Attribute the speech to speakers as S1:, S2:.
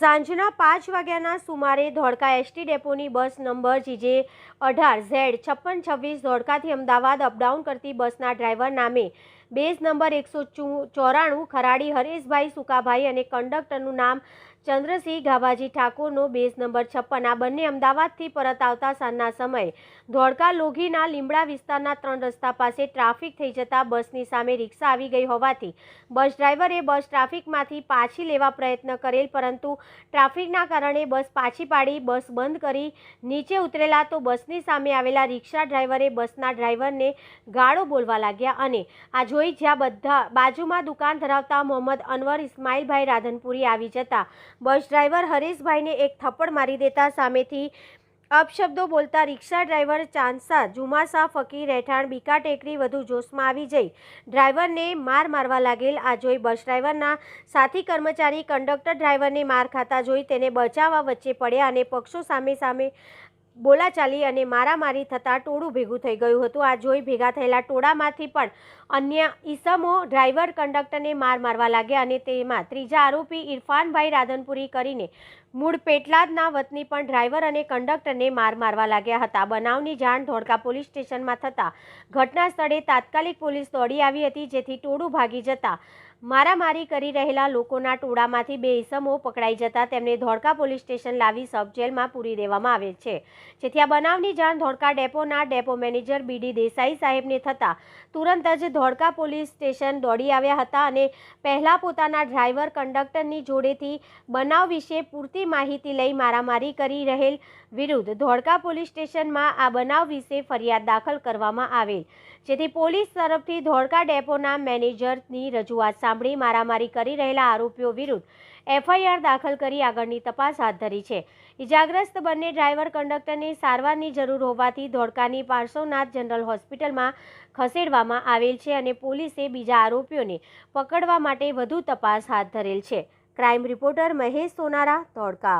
S1: સાંજના પાંચ વાગ્યાના સુમારે ધોળકા એસટી ડેપોની બસ નંબર જીજે અઢાર ઝેડ છપ્પન છવ્વીસ ધોળકાથી અમદાવાદ અપડાઉન કરતી બસના ડ્રાઈવર નામે બેઝ નંબર એકસો ચોરાણું, ખરાડી, હરેશભાઈ સુકાભાઈ અને કંડક્ટરનું નામ ચંદ્રસિંહ ગાભાજી ઠાકોરનો બેઝ નંબર છપ્પન. આ બંને અમદાવાદથી પરત આવતા સાંજના સમયે ધોળકા લોઘીના લીમડા વિસ્તારના ત્રણ રસ્તા પાસે ટ્રાફિક થઈ જતા બસની સામે રિક્ષા આવી ગઈ હોવાથી બસ ડ્રાઈવરે બસ ટ્રાફિકમાંથી પાછી લેવા પ્રયત્ન કરેલ, પરંતુ ટ્રાફિકના કારણે બસ પાછી પાડી, બસ બંધ કરી નીચે ઉતરેલા તો બસની સામે આવેલા રિક્ષા ડ્રાઈવરે બસના ડ્રાઈવરને ગાળો બોલવા લાગ્યા અને આ જોઈ જ્યાં બધા બાજુમાં દુકાન ધરાવતા મોહમ્મદ અનવર, ઇસ્માઇલભાઈ રાધનપુરી આવી જતા. બસ ડ્રાઈવર હરેશભાઈને એક થપ્પડ મારી દેતા સામેથી અપશબ્દો બોલતા રિક્ષા ડ્રાઈવર ચાંસા જુમાસા ફકીર રહેઠાણ, બીકા ટેકરી વધુ જોશમાં આવી જઈ. ડ્રાઈવરને માર મારવા લાગેલ આ જોઈ બસ ડ્રાઈવરના સાથી કર્મચારી કંડક્ટર ડ્રાઈવરને માર ખાતા જોઈ તેને બચાવવા વચ્ચે પડ્યા અને પક્ષો સામે સામે બોલાચાલી અને મારામારી થતાં ટોળું ભેગું થઈ ગયું હતું. આ જોઈ ભેગા થયેલા ટોળામાંથી પણ અન્ય ઈસમો ડ્રાઈવર કંડક્ટરને માર મારવા લાગ્યા અને તેમાં ત્રીજા આરોપી ઇરફાનભાઈ રાધનપુરી કરીને મૂળ પેટલાદના વતની પણ ડ્રાઈવર અને કંડક્ટરને માર મારવા લાગ્યા હતા. બનાવની જાણ ધોળકા પોલીસ સ્ટેશનમાં થતાં ઘટના સ્થળે તાત્કાલિક પોલીસ દોડી આવી હતી, જેથી ટોળું ભાગી જતા મારામારી કરી રહેલા લોકોના ટોળામાંથી બે ઇસમો પકડાઈ જતા તેમને ધોળકા પોલીસ સ્ટેશન લાવી સબ જેલમાં પૂરી દેવામાં આવે છે. જેથી આ બનાવની જાણ ધોળકા ડેપોના ડેપો મેનેજર બીડી દેસાઈ સાહેબને થતાં તુરંત જ ધોળકા પોલીસ સ્ટેશન દોડી આવ્યા હતા અને પહેલાં પોતાના ડ્રાઈવર, કંડક્ટરની જોડેથી બનાવ વિશે પૂરતી માહિતી લઈ મારામારી કરી રહેલ વિરુદ્ધ ધોળકા પોલીસ સ્ટેશનમાં આ બનાવ વિશે ફરિયાદ દાખલ કરવામાં આવેલ. જેથી પોલીસ તરફથી ધોળકા ડેપોના મેનેજરની રજૂઆત સાંભળી મારામારી કરી રહેલા આરોપીઓ વિરુદ્ધ એફઆઈઆર દાખલ કરી આગળની તપાસ હાથ ધરી છે. ઇજાગ્રસ્ત બંને ડ્રાઈવર કંડક્ટરને સારવારની જરૂર હોવાથી ધોળકાની પાર્શ્વનાથ જનરલ હોસ્પિટલમાં ખસેડવામાં આવેલ છે અને પોલીસે બીજા આરોપીઓને પકડવા માટે વધુ તપાસ હાથ ધરેલ છે. Crime reporter Mahesh Sonara Dholka